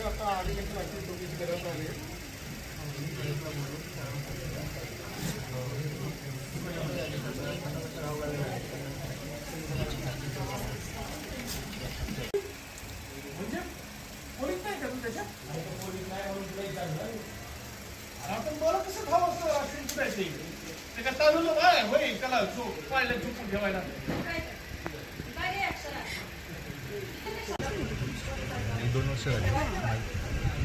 आता आधी कशी वाटते चौकशी करायला लागेल आपण मला कसं ठाव असतं राशन कुठायचं ते का तांदूळ काय होय त्याला चो पाहिलं चुकून ठेवायला. दोन वर्ष झाले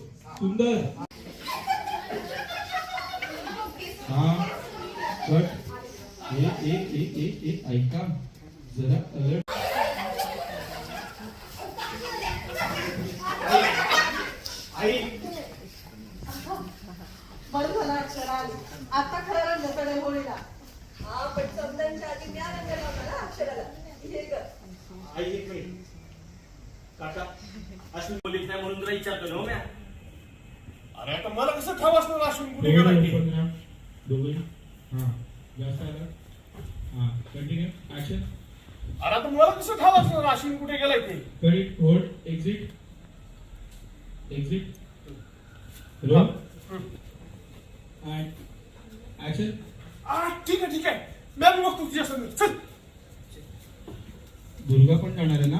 सुंदर. हा कट. ए ए ए ए ए ऐका. जरा अलर्ट. बरं झालं अक्षरा आली आता खरं रंगकडे होळीला. हा पण समजांच्या आधी म्या रंग लावला ना अक्षराला. हे ग आई एक मिनिट. काका अश्विन बोलीत नाही म्हणून तुला विचारतो ना हो म्या. अरे आता मला कसं ठाव असणार अश्विन कुठे गेला की। अरे आता मला कसं ठाव असणार अश्विन कुठे गेला की hold exit exit row action ठीक आहे ठीक आहे मॅम मग तुझी असं चल। दुर्गा पण जाणार आहे ना?